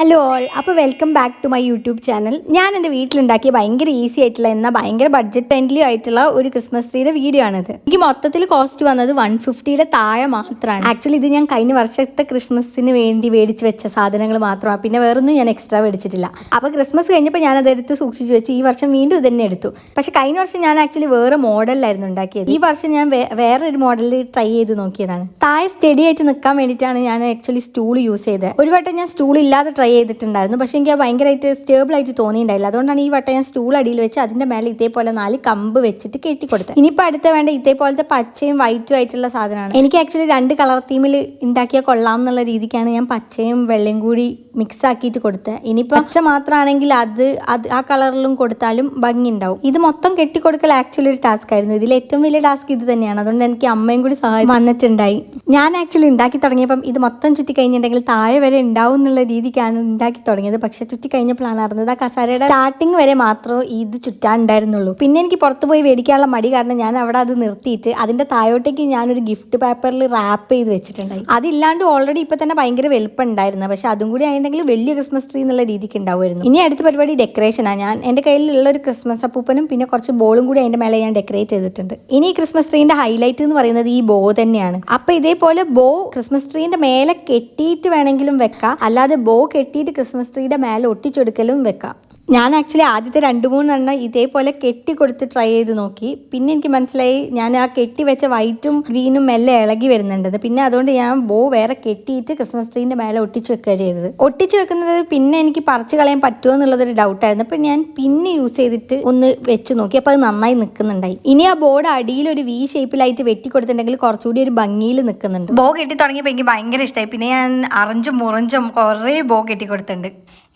Hello all അപ്പോൾ welcome back to my YouTube channel ഞാൻ എന്റെ വീട്ടിലുണ്ടാക്കിയ ഭയങ്കര ഈസി ആയിട്ടുള്ള എന്നാൽ ഭയങ്കര ബഡ്ജറ്റ് ഫ്രണ്ട്ലി ആയിട്ടുള്ള ഒരു ക്രിസ്മസ് ട്രീയുടെ വീഡിയോ ആണിത്. എനിക്ക് മൊത്തത്തിൽ കോസ്റ്റ് വന്നത് വൺ ഫിഫ്റ്റിയുടെ താഴെ മാത്രമാണ് ആക്ച്വലി ഇത് ഞാൻ കഴിഞ്ഞ വർഷത്തെ ക്രിസ്മസിന് വേണ്ടി മേടിച്ച് വെച്ച സാധനങ്ങൾ മാത്രമാണ്. പിന്നെ വേറൊന്നും ഞാൻ എക്സ്ട്രാ മേടിച്ചിട്ടില്ല. അപ്പോൾ ക്രിസ്മസ് കഴിഞ്ഞപ്പോൾ ഞാൻ അതെടുത്ത് സൂക്ഷിച്ച് വെച്ച് ഈ വർഷം വീണ്ടും ഇതന്നെ തന്നെ എടുത്തു. പക്ഷേ കഴിഞ്ഞ വർഷം ഞാൻ ആക്ച്വലി വേറെ മോഡലിലായിരുന്നു ഉണ്ടാക്കിയത്. ഈ വർഷം ഞാൻ വേറെ ഒരു മോഡലിൽ ട്രൈ ചെയ്ത് നോക്കിയതാണ്. താഴെ സ്റ്റഡി ആയിട്ട് നിൽക്കാൻ വേണ്ടിയിട്ടാണ് ഞാൻ ആക്ച്വലി സ്റ്റൂൾ യൂസ് ചെയ്തത്. ഒരു വട്ടം ഞാൻ സ്റ്റൂൾ ഇല്ലാതെ ട്രൈ ചെയ്തിട്ടുണ്ടായിരുന്നു. പക്ഷേ എനിക്ക് ഭയങ്കരമായിട്ട് സ്റ്റേബിൾ ആയിട്ട് തോന്നിയിട്ടുണ്ടായില്ല. അതുകൊണ്ടാണ് ഈ വട്ടം ഞാൻ സ്റ്റൂൾ അടിയിൽ വെച്ച് അതിന്റെ മേലെ ഇതേപോലെ നാല് കമ്പ് വെച്ചിട്ട് കെട്ടി കൊടുത്തത്. ഇനിയിപ്പോൾ അടുത്ത വേണ്ട ഇതേപോലത്തെ പച്ചയും വൈറ്റും ആയിട്ടുള്ള സാധനമാണ്. എനിക്ക് ആക്ച്വലി രണ്ട് കളർ തീമിൽ ഉണ്ടാക്കിയാൽ കൊള്ളാം എന്നുള്ള രീതിക്കാണ് ഞാൻ പച്ചയും വെള്ളയും കൂടി മിക്സ് ആക്കിയിട്ട് കൊടുത്തത്. ഇനിയിപ്പോൾ പച്ച മാത്രമാണെങ്കിൽ അത് അത് ആ കളറിലും കൊടുത്താലും ഭംഗി ഉണ്ടാവും ഇത് മൊത്തം കെട്ടിക്കൊടുക്കൽ ആക്ച്വലി ഒരു ടാസ്ക് ആയിരുന്നു. ഇതിൽ ഏറ്റവും വലിയ ടാസ്ക് ഇത് തന്നെയാണ്. അതുകൊണ്ട് എനിക്ക് അമ്മയും കൂടി സഹായം വന്നിട്ടുണ്ടായി. ഞാൻ ആക്ച്വലി ഉണ്ടാക്കി തുടങ്ങിയപ്പം ഇത് മൊത്തം ചുറ്റി കഴിഞ്ഞിട്ടുണ്ടെങ്കിൽ താഴെ വരെ ഉണ്ടാവും എന്നുള്ള രീതിക്കാണ് ഉണ്ടാക്കി തുടങ്ങിയത്. പക്ഷെ ചുറ്റി കഴിഞ്ഞപ്പോഴാണ് അറിഞ്ഞത് ആ കസാരയുടെ സ്റ്റാർട്ടിങ് വരെ മാത്രമേ ഇത് ചുറ്റാൻ ഉണ്ടായിരുന്നുള്ളൂ. പിന്നെ എനിക്ക് പുറത്ത് പോയി മേടിക്കാനുള്ള മടി കാരണം ഞാൻ അവിടെ അത് നിർത്തിയിട്ട് അതിന്റെ താഴോട്ടേക്ക് ഞാനൊരു ഗിഫ്റ്റ് പേപ്പറിൽ റാപ്പ് ചെയ്ത് വെച്ചിട്ടുണ്ടായി. അതില്ലാണ്ട് ഓൾറെഡി ഇപ്പൊ തന്നെ ഭയങ്കര വെളുപ്പുണ്ടായിരുന്നു പക്ഷെ അതും കൂടി ആയിട്ടുണ്ടെങ്കിൽ വലിയ ക്രിസ്മസ് ട്രീ എന്നുള്ള രീതിക്ക് ഉണ്ടാവുമായിരുന്നു. ഇനി അടുത്ത പരിപാടി ഡെക്കറേഷനാണ് ഞാൻ എന്റെ കയ്യിലുള്ള ഒരു ക്രിസ്മസ് അപ്പൂപ്പനും പിന്നെ കുറച്ച് ബോളും കൂടി അതിന്റെ മേലെ ഞാൻ ഡെക്കറേറ്റ് ചെയ്തിട്ടുണ്ട്. ഇനി ക്രിസ്മസ് ട്രീന്റെ ഹൈലൈറ്റ് എന്ന് പറയുന്നത് ഈ ബോ തന്നെയാണ്. അപ്പൊ ഇതേപോലെ ബോ ക്രിസ്മസ് ട്രീന്റെ മേലെ കെട്ടിയിട്ട് വേണമെങ്കിലും വെക്കാം. അല്ലാതെ ബോ കെട്ടിയിട്ട് ക്രിസ്മസ് ട്രീയുടെ മേലെ ഒട്ടിച്ചെടുക്കലും വെക്കാം. ഞാൻ ആക്ച്വലി ആദ്യത്തെ രണ്ട് മൂന്നെണ്ണം ഇതേപോലെ കെട്ടി കൊടുത്ത് ട്രൈ ചെയ്ത് നോക്കി. പിന്നെ എനിക്ക് മനസ്സിലായി ഞാൻ ആ കെട്ടി വെച്ച വൈറ്റും ഗ്രീനും മെല്ലെ ഇളകി വരുന്നുണ്ടെന്ന് പിന്നെ അതുകൊണ്ട് ഞാൻ ബോ വേറെ കെട്ടിയിട്ട് ക്രിസ്മസ് ട്രീന്റെ മേലെ ഒട്ടിച്ച് വെക്കുക ചെയ്തത്. ഒട്ടിച്ച് വെക്കുന്നത് പിന്നെ എനിക്ക് പറിച്ചു കളയാൻ പറ്റുമോ എന്നുള്ളതൊരു ഡൗട്ടായിരുന്നു അപ്പം ഞാൻ പിന്നെ യൂസ് ചെയ്തിട്ട് ഒന്ന് വെച്ച് നോക്കി. അപ്പോൾ അത് നന്നായി നിൽക്കുന്നുണ്ടായി ഇനി ആ ബോർഡ് അടിയിൽ ഒരു വി ഷേപ്പിലായിട്ട് വെട്ടി കൊടുത്തിട്ടുണ്ടെങ്കിൽ കുറച്ചുകൂടി ഒരു ഭംഗിയിൽ നിൽക്കുന്നുണ്ട് ബോ കെട്ടി തുടങ്ങിയപ്പോൾ എനിക്ക് ഭയങ്കര ഇഷ്ടമായി പിന്നെ ഞാൻ അറഞ്ചും മുറഞ്ചും കുറേ ബോ കെട്ടി കൊടുത്തിട്ടുണ്ട്.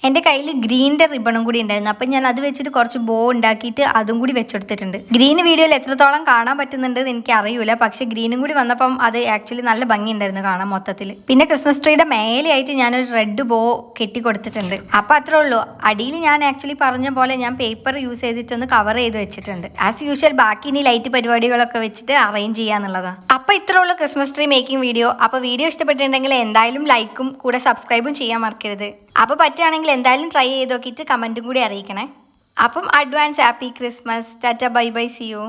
എന്റെ കയ്യിൽ ഗ്രീനിന്റെ റിബണും കൂടി ഉണ്ടായിരുന്നു. അപ്പം ഞാൻ അത് വെച്ചിട്ട് കുറച്ച് ബോ ഉണ്ടാക്കിയിട്ട് അതും കൂടി വെച്ചെടുത്തിട്ടുണ്ട്. ഗ്രീൻ വീഡിയോയിൽ എത്രത്തോളം കാണാൻ പറ്റുന്നുണ്ട് എനിക്ക് അറിയില്ല പക്ഷേ ഗ്രീനും കൂടി വന്നപ്പം അത് ആക്ച്വലി നല്ല ഭംഗി ഉണ്ടായിരുന്നു കാണാൻ മൊത്തത്തിൽ. പിന്നെ ക്രിസ്മസ് ട്രീയുടെ മേലെയായിട്ട് ഞാനൊരു റെഡ് ബോ കെട്ടി കൊടുത്തിട്ടുണ്ട്. അപ്പം അത്രേ ഉള്ളൂ. അടിയിൽ ഞാൻ ആക്ച്വലി പറഞ്ഞ പോലെ ഞാൻ പേപ്പർ യൂസ് ചെയ്തിട്ടൊന്ന് കവർ ചെയ്ത് വെച്ചിട്ടുണ്ട്. ആസ് യൂഷ്വൽ ബാക്കി ഇനി ലൈറ്റ് പരിപാടികളൊക്കെ വെച്ചിട്ട് അറേഞ്ച് ചെയ്യാന്നുള്ളതാണ് അപ്പം ഇത്രേ ഉള്ളൂ ക്രിസ്മസ് ട്രീ മേക്കിംഗ് വീഡിയോ. അപ്പോൾ വീഡിയോ ഇഷ്ടപ്പെട്ടിട്ടുണ്ടെങ്കിൽ എന്തായാലും ലൈക്കും കൂടെ സബ്സ്ക്രൈബും ചെയ്യാൻ മറക്കരുത്. അപ്പോൾ പറ്റുകയാണെങ്കിൽ എന്തായാലും ട്രൈ ചെയ്ത് നോക്കിയിട്ട് കമന്റും കൂടി അറിയിക്കണേ. അപ്പം advance happy Christmas tata bye bye see you